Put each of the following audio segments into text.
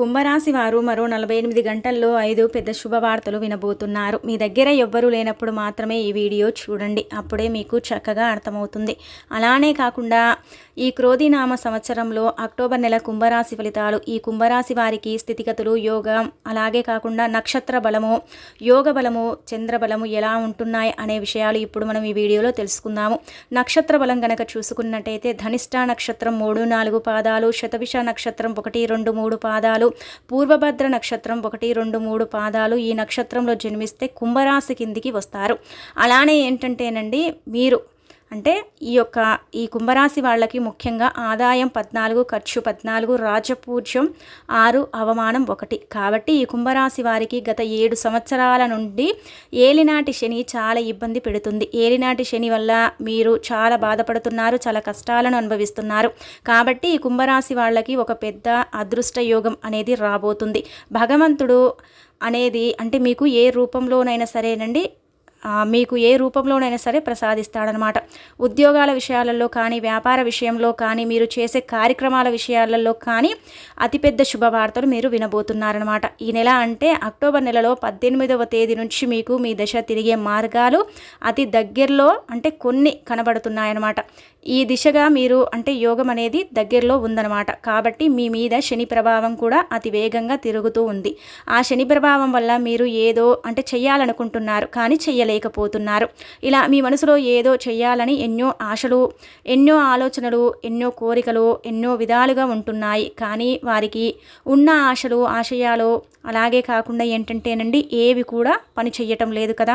కుంభరాశి వారు మరో నలభై ఎనిమిది గంటల్లో ఐదు పెద్ద శుభవార్తలు వినబోతున్నారు. మీ దగ్గర ఎవ్వరూ లేనప్పుడు మాత్రమే ఈ వీడియో చూడండి. అప్పుడే మీకు చక్కగా అర్థమవుతుంది. అలానే కాకుండా ఈ క్రోధినామ సంవత్సరంలో అక్టోబర్ నెల కుంభరాశి ఫలితాలు ఈ కుంభరాశి వారికి స్థితిగతులు యోగం అలాగే కాకుండా నక్షత్ర బలము యోగ బలము చంద్ర బలము ఎలా ఉంటున్నాయి అనే విషయాలు ఇప్పుడు మనం ఈ వీడియోలో తెలుసుకుందాము. నక్షత్ర బలం గనక చూసుకున్నట్టయితే ధనిష్ట నక్షత్రం మూడు నాలుగు పాదాలు శతభిష నక్షత్రం ఒకటి రెండు మూడు పాదాలు పూర్వభద్ర నక్షత్రం ఒకటి రెండు మూడు పాదాలు ఈ నక్షత్రంలో జన్మిస్తే కుంభరాశి కిందికి వస్తారు. అలానే ఏంటంటేనండి మీరు అంటే ఈ యొక్క ఈ కుంభరాశి వాళ్ళకి ముఖ్యంగా ఆదాయం పద్నాలుగు ఖర్చు పద్నాలుగు రాజపూజ్యం ఆరు అవమానం ఒకటి. కాబట్టి ఈ కుంభరాశి వారికి గత ఏడు సంవత్సరాల నుండి ఏలినాటి శని చాలా ఇబ్బంది పెడుతుంది. ఏలినాటి శని వల్ల మీరు చాలా బాధపడుతున్నారు చాలా కష్టాలను అనుభవిస్తున్నారు. కాబట్టి ఈ కుంభరాశి వాళ్ళకి ఒక పెద్ద అదృష్ట యోగం అనేది రాబోతుంది. భగవంతుడు అనేది అంటే మీకు ఏ రూపంలోనైనా సరేనండి మీకు ఏ రూపంలోనైనా సరే ప్రసాదిస్తాడనమాట. ఉద్యోగాల విషయాలలో కానీ వ్యాపార విషయంలో కానీ మీరు చేసే కార్యక్రమాల విషయాలలో కానీ అతిపెద్ద శుభవార్తలు మీరు వినబోతున్నారనమాట. ఈ నెల అంటే అక్టోబర్ నెలలో పద్దెనిమిదవ తేదీ నుంచి మీకు మీ దశ తిరిగే మార్గాలు అతి దగ్గరలో అంటే కొన్ని కనబడుతున్నాయన్నమాట ఈ దిశగా మీరు అంటే యోగం అనేది దగ్గరలో ఉందన్నమాట కాబట్టి మీ మీద శని ప్రభావం కూడా అతి వేగంగా తిరుగుతూ ఉంది. ఆ శని ప్రభావం వల్ల మీరు ఏదో అంటే చేయాలనుకుంటున్నారు కానీ చెయ్యలేకపోతున్నారు ఇలా మీ మనసులో ఏదో చేయాలని ఎన్నో ఆశలు ఎన్నో ఆలోచనలు ఎన్నో కోరికలు ఎన్నో విధాలుగా ఉంటున్నాయి. కానీ వారికి ఉన్న ఆశలు ఆశయాలు అలాగే కాకుండా ఏంటంటేనండి ఏవి కూడా పని చేయటం లేదు కదా.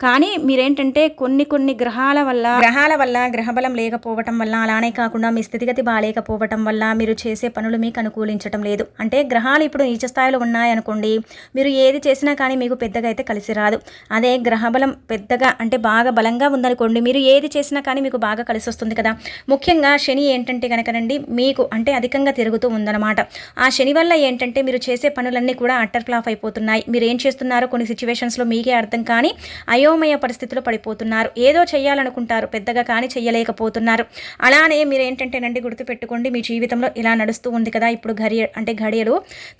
కానీ మీరేంటంటే కొన్ని కొన్ని గ్రహాల వల్ల గ్రహాల వల్ల గ్రహబలం లేకపోవటం వల్ల అలానే కాకుండా మీ స్థితిగతి బాగాలేకపోవటం వల్ల మీరు చేసే పనులు మీకు అనుకూలించటం లేదు. అంటే గ్రహాలు ఇప్పుడు నీచ స్థాయిలో ఉన్నాయనుకోండి మీరు ఏది చేసినా కానీ మీకు పెద్దగా అయితే కలిసి రాదు. అదే గ్రహబలం పెద్దగా అంటే బాగా బలంగా ఉందనుకోండి మీరు ఏది చేసినా కానీ మీకు బాగా కలిసి వస్తుంది కదా. ముఖ్యంగా శని ఏంటంటే కనుకనండి మీకు అంటే అధికంగా తిరుగుతూ ఉందన్నమాట. ఆ శని వల్ల ఏంటంటే మీరు చేసే పనులన్నీ కూడా అట్టర్ క్లాఫ్ అయిపోతున్నాయి. మీరు ఏం చేస్తున్నారో కొన్ని సిచ్యువేషన్స్లో మీకే అర్థం కానీ అయోమయ పరిస్థితిలో పడిపోతున్నారు. ఏదో చేయాలనుకుంటారు పెద్దగా కానీ చేయలేకపోతున్నారు అలానే మీరు ఏంటంటేనండి గుర్తుపెట్టుకోండి మీ జీవితంలో ఇలా నడుస్తూ ఉంది కదా. ఇప్పుడు ఘడియ అంటే ఘడియలు.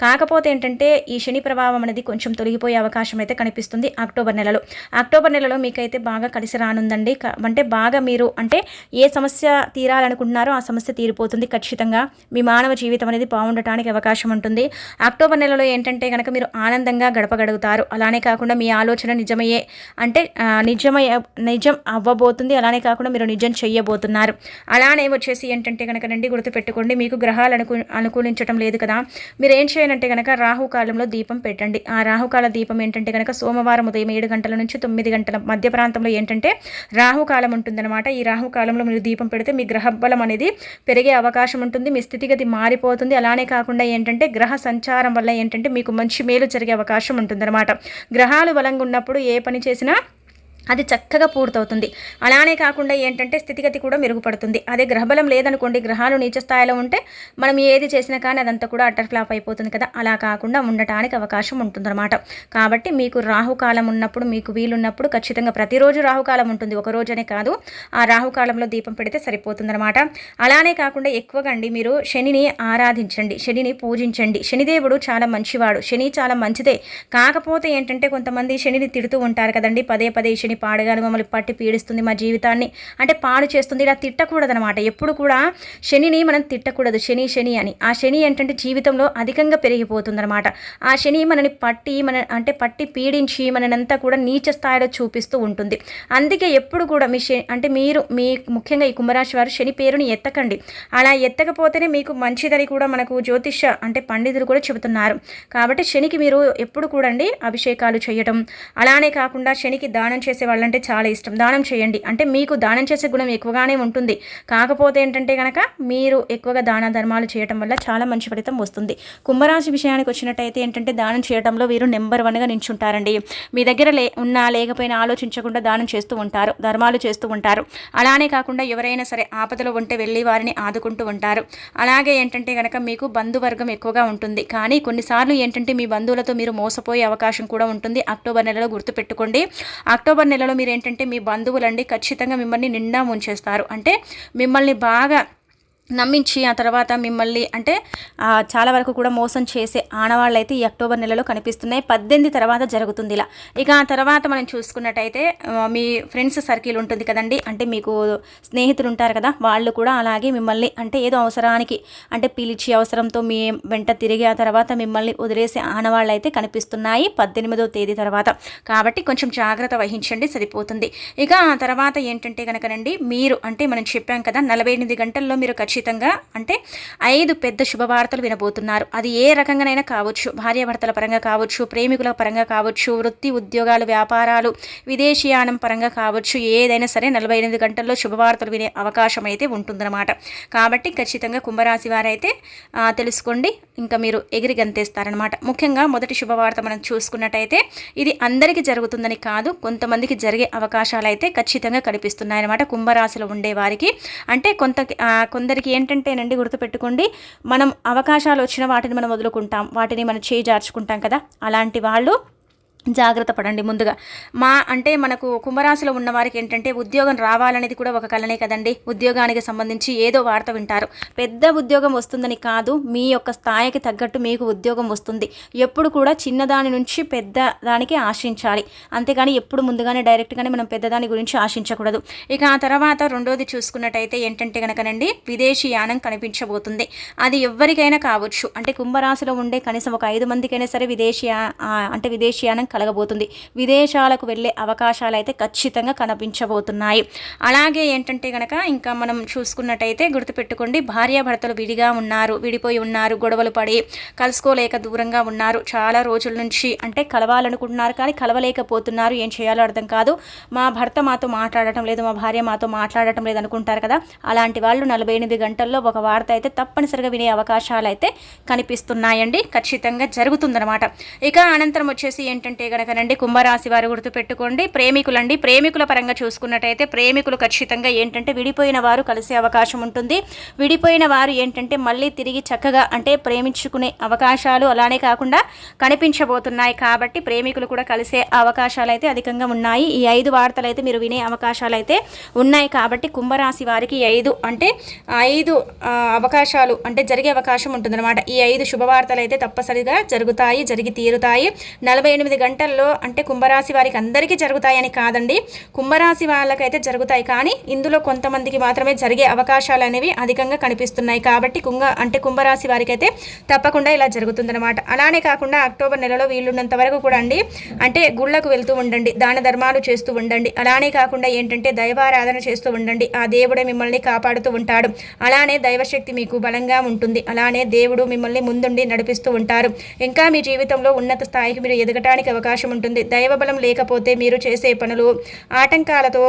కాకపోతే ఏంటంటే ఈ శని ప్రభావం అనేది కొంచెం తొలగిపోయే అవకాశం అయితే కనిపిస్తుంది అక్టోబర్ నెలలో. అక్టోబర్ నెలలో మీకైతే బాగా కలిసి రానుందండి. అంటే బాగా మీరు అంటే ఏ సమస్య తీరాలనుకుంటున్నారో ఆ సమస్య తీరిపోతుంది ఖచ్చితంగా. మీ మానవ జీవితం అనేది బాగుండటానికి అవకాశం ఉంటుంది. అక్టోబర్ నెలలో ఏంటంటే కనుక మీరు ఆనందంగా గడపగలుగుతారు. అలానే కాకుండా మీ ఆలోచన నిజమయ్యే అంటే అంటే నిజమై నిజం అవ్వబోతుంది. అలానే కాకుండా మీరు నిజం చెయ్యబోతున్నారు. అలానే వచ్చేసి ఏంటంటే కనుక నండి గుర్తుపెట్టుకోండి. మీకు గ్రహాలు అనుకు అనుకూలించడం లేదు కదా. మీరు ఏం చేయాలంటే కనుక రాహుకాలంలో దీపం పెట్టండి. ఆ రాహుకాల దీపం ఏంటంటే కనుక సోమవారం ఉదయం ఏడు గంటల నుంచి తొమ్మిది గంటల మధ్య ప్రాంతంలో ఏంటంటే రాహుకాలం ఉంటుందన్నమాట. ఈ రాహుకాలంలో మీరు దీపం పెడితే మీ గ్రహ బలం అనేది పెరిగే అవకాశం ఉంటుంది. మీ స్థితిగతి మారిపోతుంది. అలానే కాకుండా ఏంటంటే గ్రహ సంచారం వల్ల ఏంటంటే మీకు మంచి మేలు జరిగే అవకాశం ఉంటుందన్నమాట. గ్రహాలు బలంగా ఉన్నప్పుడు ఏ పని చేసినా అది చక్కగా పూర్తవుతుంది. అలానే కాకుండా ఏంటంటే స్థితిగతి కూడా మెరుగుపడుతుంది. అదే గ్రహబలం లేదనుకోండి గ్రహాలు నీచ స్థాయిలో ఉంటే మనం ఏది చేసినా కానీ అదంతా కూడా అటర్ ఫ్లాప్ అయిపోతుంది కదా. అలా కాకుండా ఉండటానికి అవకాశం ఉంటుందన్నమాట. కాబట్టి మీకు రాహుకాలం ఉన్నప్పుడు మీకు వీలున్నప్పుడు ఖచ్చితంగా ప్రతిరోజు రాహుకాలం ఉంటుంది. ఒక రోజనే కాదు ఆ రాహుకాలంలో దీపం పెడితే సరిపోతుందన్నమాట. అలానే కాకుండా ఎక్కువగా అండి మీరు శనిని ఆరాధించండి శనిని పూజించండి. శనిదేవుడు చాలా మంచివాడు. శని చాలా మంచిదే. కాకపోతే ఏంటంటే కొంతమంది శనిని తిడుతూ ఉంటారు కదండి. పదే పదే శని మమ్మల్ని పాడుగాను మమ్మల్ని పట్టి పీడిస్తుంది మా జీవితాన్ని. అంటే పాడు చేస్తుంది ఇలా తిట్టకూడదనమాట ఎప్పుడు కూడా శనిని మనం తిట్టకూడదు. శని శని అని. ఆ శని ఏంటంటే జీవితంలో అధికంగా పెరిగిపోతుందనమాట ఆ శని మనని పట్టి మన అంటే పట్టి పీడించి మననంతా కూడా నీచ స్థాయిలో చూపిస్తూ ఉంటుంది. అందుకే ఎప్పుడు కూడా మీ శని అంటే మీరు మీ ముఖ్యంగా ఈ కుంభరాశి వారు శని పేరుని ఎత్తకండి. అలా ఎత్తకపోతేనే మీకు మంచిదని కూడా మనకు జ్యోతిష అంటే పండితులు కూడా చెబుతున్నారు. కాబట్టి శనికి మీరు ఎప్పుడు కూడా అండి అభిషేకాలు చేయటం. అలానే కాకుండా శనికి దానం చేసే వాళ్ళంటే చాలా ఇష్టం. దానం చేయండి. అంటే మీకు దానం చేసే గుణం ఎక్కువగానే ఉంటుంది. కాకపోతే ఏంటంటే కనుక మీరు ఎక్కువగా దాన ధర్మాలు చేయటం వల్ల చాలా మంచి ఫలితం వస్తుంది. కుంభరాశి విషయానికి వచ్చినట్టయితే ఏంటంటే దానం చేయడంలో వీరు నెంబర్ వన్గా నించుంటారండి. మీ దగ్గర లే ఉన్నా లేకపోయినా ఆలోచించకుండా దానం చేస్తూ ఉంటారు. ధర్మాలు చేస్తూ ఉంటారు. అలానే కాకుండా ఎవరైనా సరే ఆపదలో ఉంటే వెళ్ళి వారిని ఆదుకుంటూ ఉంటారు. అలాగే ఏంటంటే కనుక మీకు బంధువర్గం ఎక్కువగా ఉంటుంది. కానీ కొన్నిసార్లు ఏంటంటే మీ బంధువులతో మీరు మోసపోయే అవకాశం కూడా ఉంటుంది. అక్టోబర్ నెలలో గుర్తుపెట్టుకోండి. అక్టోబర్ నెలలో మీరు ఏంటంటే మీ బంధువులండి ఖచ్చితంగా మిమ్మల్ని నిండా ముంచేస్తారు. అంటే మిమ్మల్ని బాగా నమ్మించి ఆ తర్వాత మిమ్మల్ని అంటే చాలా వరకు కూడా మోసం చేసే ఆనవాళ్ళు అయితే ఈ అక్టోబర్ నెలలో కనిపిస్తున్నాయి. పద్దెనిమిది తర్వాత జరుగుతుంది ఇలా. ఇక ఆ తర్వాత మనం చూసుకున్నట్టయితే మీ ఫ్రెండ్స్ సర్కిల్ ఉంటుంది కదండి. అంటే మీకు స్నేహితులు ఉంటారు కదా వాళ్ళు కూడా అలాగే మిమ్మల్ని అంటే ఏదో అవసరానికి అంటే పిలిచి అవసరంతో మీ వెంట తిరిగి ఆ తర్వాత మిమ్మల్ని వదిలేసే ఆనవాళ్ళు అయితే కనిపిస్తున్నాయి పద్దెనిమిదో తేదీ తర్వాత. కాబట్టి కొంచెం జాగ్రత్త వహించండి సరిపోతుంది. ఇక ఆ తర్వాత ఏంటంటే కనుకనండి మీరు అంటే మనం చెప్పాం కదా నలభై ఎనిమిది గంటల్లో మీరు ఖచ్చితంగా అంటే ఐదు పెద్ద శుభవార్తలు వినబోతున్నారు. అది ఏ రకంగానైనా కావచ్చు. భార్యాభర్తల పరంగా కావచ్చు ప్రేమికుల పరంగా కావచ్చు వృత్తి ఉద్యోగాలు వ్యాపారాలు విదేశీయానం పరంగా కావచ్చు. ఏదైనా సరే నలభై ఎనిమిది గంటల్లో శుభవార్తలు వినే అవకాశం అయితే ఉంటుందన్నమాట. కాబట్టి ఖచ్చితంగా కుంభరాశి వారైతే తెలుసుకోండి. ఇంకా మీరు ఎగిరి గంతేస్తారనమాట ముఖ్యంగా మొదటి శుభవార్త మనం చూసుకున్నట్టయితే ఇది అందరికీ జరుగుతుందని కాదు కొంతమందికి జరిగే అవకాశాలు అయితే ఖచ్చితంగా కనిపిస్తున్నాయన్నమాట కుంభరాశిలో ఉండే వారికి. అంటే కొంత కొందరికి మనకి ఏంటంటేనండి గుర్తుపెట్టుకోండి మనం అవకాశాలు వచ్చిన వాటిని మనం వదులుకుంటాం వాటిని మనం చేజార్చుకుంటాం కదా. అలాంటి వాళ్ళు జాగ్రత్త పడండి ముందుగా. మా అంటే మనకు కుంభరాశిలో ఉన్న వారికి ఏంటంటే ఉద్యోగం రావాలనేది కూడా ఒక కళనే కదండి. ఉద్యోగానికి సంబంధించి ఏదో వార్త వింటారు. పెద్ద ఉద్యోగం వస్తుందని కాదు మీ యొక్క స్థాయికి తగ్గట్టు మీకు ఉద్యోగం వస్తుంది. ఎప్పుడు కూడా చిన్నదాని నుంచి పెద్ద దానికి ఆశించాలి. అంతేగాని ఎప్పుడు ముందుగానే డైరెక్ట్గానే మనం పెద్దదాని గురించి ఆశించకూడదు. ఇక ఆ తర్వాత రెండోది చూసుకున్నట్టయితే ఏంటంటే కనుకనండి విదేశీ యానం కనిపించబోతుంది. అది ఎవరికైనా కావచ్చు. అంటే కుంభరాశిలో ఉండే కనీసం ఒక ఐదు మందికైనా సరే విదేశీ అంటే విదేశీ అంటే విదేశీయానం కలగబోతుంది. విదేశాలకు వెళ్ళే అవకాశాలు అయితే ఖచ్చితంగా కనిపించబోతున్నాయి. అలాగే ఏంటంటే కనుక ఇంకా మనం చూసుకున్నట్టయితే గుర్తుపెట్టుకోండి భార్యాభర్తలు విడిగా ఉన్నారు విడిపోయి ఉన్నారు గొడవలు పడి కలుసుకోలేక దూరంగా ఉన్నారు. చాలా రోజుల నుంచి అంటే కలవాలనుకుంటున్నారు కానీ కలవలేకపోతున్నారు. ఏం చేయాలో అర్థం కాదు. మా భర్త మాతో మాట్లాడటం లేదు మా భార్య మాతో మాట్లాడటం లేదు అనుకుంటారు కదా. అలాంటి వాళ్ళు నలభై ఎనిమిది గంటల్లో ఒక వార్త అయితే తప్పనిసరిగా వినే అవకాశాలు అయితే కనిపిస్తున్నాయండి. ఖచ్చితంగా జరుగుతుందనమాట ఇక అనంతరం వచ్చేసి ఏంటంటే కనుకనండి కుంభరాశి వారు గుర్తుపెట్టుకోండి. ప్రేమికులండి ప్రేమికుల పరంగా చూసుకున్నట్టయితే ప్రేమికులు ఖచ్చితంగా ఏంటంటే విడిపోయిన వారు కలిసే అవకాశం ఉంటుంది. విడిపోయిన వారు ఏంటంటే మళ్ళీ తిరిగి చక్కగా అంటే ప్రేమించుకునే అవకాశాలు అలానే కాకుండా కనిపించబోతున్నాయి. కాబట్టి ప్రేమికులు కూడా కలిసే అవకాశాలు అయితే అధికంగా ఉన్నాయి. ఈ ఐదు వార్తలు అయితే మీరు వినే అవకాశాలు అయితే ఉన్నాయి. కాబట్టి కుంభరాశి వారికి ఐదు అంటే ఐదు అవకాశాలు అంటే జరిగే అవకాశం ఉంటుందన్నమాట. ఈ ఐదు శుభవార్తలు అయితే తప్పనిసరిగా జరుగుతాయి జరిగి తీరుతాయి. నలభై ఎనిమిది గంటల్లో అంటే కుంభరాశి వారికి అందరికీ జరుగుతాయని కాదండి. కుంభరాశి వాళ్ళకైతే జరుగుతాయి. కానీ ఇందులో కొంతమందికి మాత్రమే జరిగే అవకాశాలు అనేవి అధికంగా కనిపిస్తున్నాయి. కాబట్టి కుంగ అంటే కుంభరాశి వారికి అయితే తప్పకుండా ఇలా జరుగుతుందన్నమాట. అలానే కాకుండా అక్టోబర్ నెలలో వీళ్ళున్నంత వరకు కూడా అండి అంటే గుళ్ళకు వెళ్తూ ఉండండి దాన ధర్మాలు చేస్తూ ఉండండి. అలానే కాకుండా ఏంటంటే దైవారాధన చేస్తూ ఉండండి. ఆ దేవుడే మిమ్మల్ని కాపాడుతూ ఉంటాడు. అలానే దైవశక్తి మీకు బలంగా ఉంటుంది. అలానే దేవుడు మిమ్మల్ని ముందుండి నడిపిస్తూ ఉంటారు. ఇంకా మీ జీవితంలో ఉన్నత స్థాయికి మీరు ఎదగటానికి అవకాశం ఉంటుంది. దైవబలం లేకపోతే మీరు చేసే పనులు ఆటంకాలతో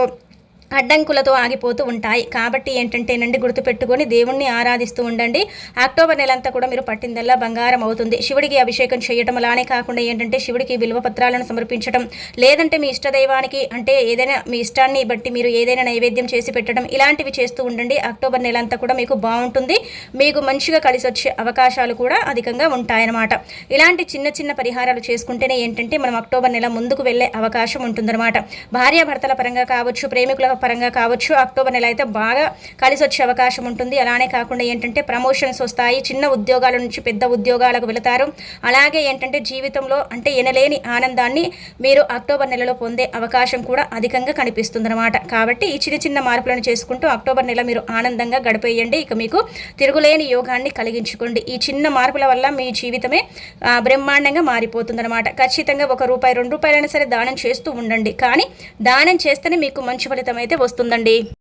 అడ్డంకులతో ఆగిపోతూ ఉంటాయి. కాబట్టి ఏంటంటేనండి గుర్తుపెట్టుకొని దేవుణ్ణి ఆరాధిస్తూ ఉండండి. అక్టోబర్ నెలంతా కూడా మీరు పట్టిందల్లా బంగారం అవుతుంది. శివుడికి అభిషేకం చేయటం అలానే కాకుండా ఏంటంటే శివుడికి విలువ పత్రాలను సమర్పించడం లేదంటే మీ ఇష్ట దైవానికి అంటే ఏదైనా మీ ఇష్టాన్ని బట్టి మీరు ఏదైనా నైవేద్యం చేసి పెట్టడం ఇలాంటివి చేస్తూ ఉండండి. అక్టోబర్ నెలంతా కూడా మీకు బాగుంటుంది. మీకు మంచిగా కలిసి వచ్చే అవకాశాలు కూడా అధికంగా ఉంటాయన్నమాట. ఇలాంటి చిన్న చిన్న పరిహారాలు చేసుకుంటేనే ఏంటంటే మనం అక్టోబర్ నెల ముందుకు వెళ్ళే అవకాశం ఉంటుందన్నమాట. భార్యాభర్తల పరంగా కావచ్చు ప్రేమికుల పరంగా కావచ్చు. అక్టోబర్ నెల అయితే బాగా కలిసి వచ్చే అవకాశం ఉంటుంది. అలానే కాకుండా ఏంటంటే ప్రమోషన్స్ వస్తాయి. చిన్న ఉద్యోగాల నుంచి పెద్ద ఉద్యోగాలకు వెళతారు. అలాగే ఏంటంటే జీవితంలో అంటే ఎనలేని ఆనందాన్ని మీరు అక్టోబర్ నెలలో పొందే అవకాశం కూడా అధికంగా కనిపిస్తుందన్నమాట. కాబట్టి ఈ చిన్న చిన్న మార్పులను చేసుకుంటూ అక్టోబర్ నెల మీరు ఆనందంగా గడిపేయండి. ఇక మీకు తిరుగులేని యోగాన్ని కలిగించుకోండి. ఈ చిన్న మార్పుల వల్ల మీ జీవితమే బ్రహ్మాండంగా మారిపోతుందన్నమాట. ఖచ్చితంగా ఒక రూపాయి రెండు రూపాయలైనా సరే దానం చేస్తూ ఉండండి. కానీ దానం చేస్తేనే మీకు మంచి ఫలితం అయితే వస్తుందండి.